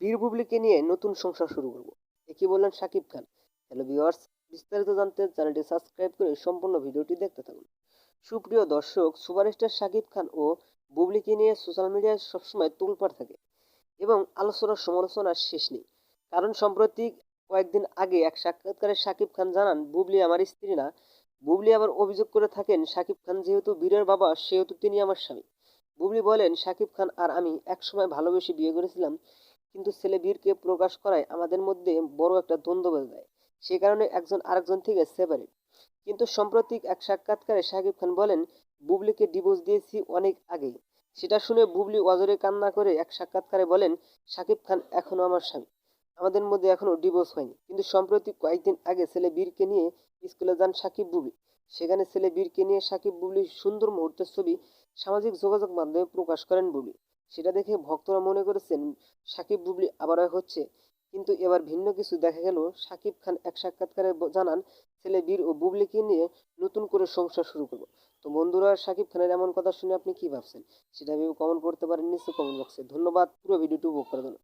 বীর বুবলিকে নিয়ে নতুন সংসার শুরু করব। একই বললেন শাকিব খান। হ্যালো ভিউয়ার্স, বিস্তারিত জানতে চ্যানেলটি সাবস্ক্রাইব করে সম্পূর্ণ ভিডিওটি দেখতে থাকুন। সুপ্রিয় দর্শক, সুপারস্টার শাকিব খান ও বুবলিকে নিয়ে সোশ্যাল মিডিয়ায় সবসময় তুলপার থাকে এবং আলোচনার সমালোচনার শেষ নেই। কারণ সম্প্রতি কয়েকদিন আগে এক সাক্ষাৎকারে শাকিব খান জানান, বুবলি আমার স্ত্রী না। বুবলি আবার অভিযোগ করে থাকেন শাকিব খান যেহেতু বীরের বাবা, সেহেতু তিনি আমার স্বামী। বুবলি বলেন শাকিব খান আর আমি একসময় ভালোবেসে বিয়ে করেছিলাম। কিন্তু ছেলে বীরকে প্রকাশ করায় আমাদের মধ্যে বড় একটা দ্বন্দ্ব বেঁধে যায় সে কারণে একজন আরেকজন থেকে সেপারেট কিন্তু সাম্প্রতিক এক সাক্ষাৎকারে শাকিব খান বলেন, বুবলিকে ডিভোর্স দিয়েছি অনেক আগেই। সেটা শুনে বুবলি অজরে কান্না করে এক সাক্ষাৎকারে বলেন শাকিব খান এখনও আমার স্বামী। আমাদের মধ্যে এখনও ডিভোর্স হয়নি। কিন্তু সম্প্রতি কয়েকদিন আগে ছেলে বীরকে নিয়ে স্কুলে যান সাকিব বুবলি। সেখানে ছেলে বীরকে নিয়ে সাকিব বুবলির সুন্দর মুহূর্তের ছবি সামাজিক যোগাযোগ মাধ্যমে প্রকাশ করেন বুবলি। সেটা দেখে ভক্তরা মনে করেছেন, সাকিব বুবলি আবারও হচ্ছে। কিন্তু এবার ভিন্ন কিছু দেখা গেল। সাকিব খান এক সাক্ষাৎকারে জানান, ছেলে বীর ও বুবলিকে নিয়ে নতুন করে সংসার শুরু করব। তো বন্ধুরা, সাকিব খানের এমন কথা শুনে আপনি কি ভাবছেন? সেটা ভেবে কমেন্ট করতে পারেন নিশ্চয় কমেন্ট বক্সে ধন্যবাদ, পুরো ভিডিওটি উপভোগ করার জন্য।